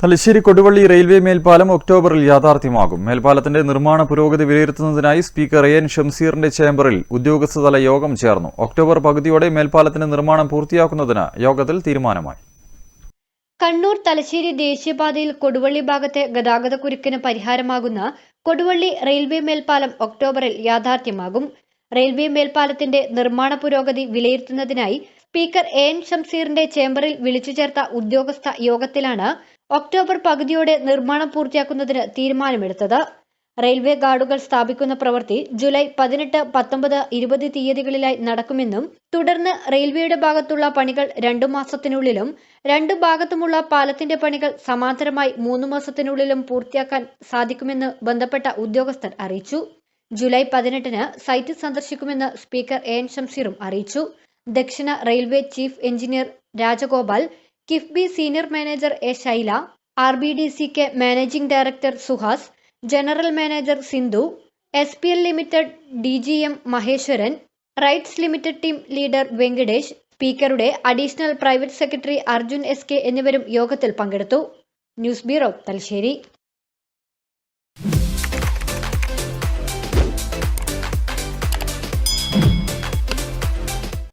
Thalassery Koduvally railway മേൽപ്പാലം ഒക്ടോബറിൽ യാഥാർത്ഥ്യമാകും. മേൽപ്പാലത്തിന്റെ നിർമ്മാണ പുരോഗതി വിലയിരുത്തുന്നതിനായി സ്പീക്കർ എ എൻ ഷംസീറിന്റെ ചേംബറിൽ ഉദ്യോഗസ്ഥതല യോഗം ചേർന്നു. ഒക്ടോബർ പകുതിയോടെ മേൽപ്പാലത്തിന്റെ നിർമ്മാണം പൂർത്തിയാക്കുന്നതിന് യോഗത്തിൽ തീരുമാനമായി. കണ്ണൂർ തലശ്ശേരി ദേശീയപാതയിൽ കൊടുവള്ളി ഭാഗത്തെ ഗതാഗതക്കുരുക്കിന് പരിഹാരമാകുന്ന കൊടുവള്ളി റെയിൽവേ മേൽപ്പാലം ഒക്ടോബറിൽ യാഥാർത്ഥ്യമാകും. റെയിൽവേ മേൽപ്പാലത്തിന്റെ നിർമ്മാണ പുരോഗതി വിലയിരുത്തുന്നതിനായി സ്പീക്കർ എ എൻ ഷംസീറിന്റെ ചേംബറിൽ വിളിച്ചു ചേർത്ത ഉദ്യോഗസ്ഥ യോഗത്തിലാണ് ഒക്ടോബർ പകുതിയോടെ നിർമ്മാണം പൂർത്തിയാക്കുന്നതിന് തീരുമാനമെടുത്തത്. റെയിൽവേ ഗാർഡുകൾ സ്ഥാപിക്കുന്ന പ്രവൃത്തി ജൂലൈ പതിനെട്ട് പത്തൊമ്പത് ഇരുപത് തീയതികളിലായി നടക്കുമെന്നും തുടർന്ന് റെയിൽവേയുടെ ഭാഗത്തുള്ള പണികൾ രണ്ടു മാസത്തിനുള്ളിലും രണ്ടു ഭാഗത്തുമുള്ള പാലത്തിന്റെ പണികൾ സമാന്തരമായി മൂന്ന് മാസത്തിനുള്ളിലും പൂർത്തിയാക്കാൻ സാധിക്കുമെന്ന് ബന്ധപ്പെട്ട ഉദ്യോഗസ്ഥർ അറിയിച്ചു. ജൂലൈ പതിനെട്ടിന് സൈറ്റ് സന്ദർശിക്കുമെന്ന് സ്പീക്കർ എ എൻ ഷംസീറും അറിയിച്ചു. ദക്ഷിണ railway chief engineer Rajagopal KIIFB senior manager A Shaila R B D C K managing director Suhas general manager Sindhu S P L limited D G M Maheswaran RITES limited team leader Venkatesh സ്പീക്കറുടെ additional private secretary Arjun S K എന്നിവരും യോഗത്തിൽ പങ്കെടുത്തു. News bureau Thalassery.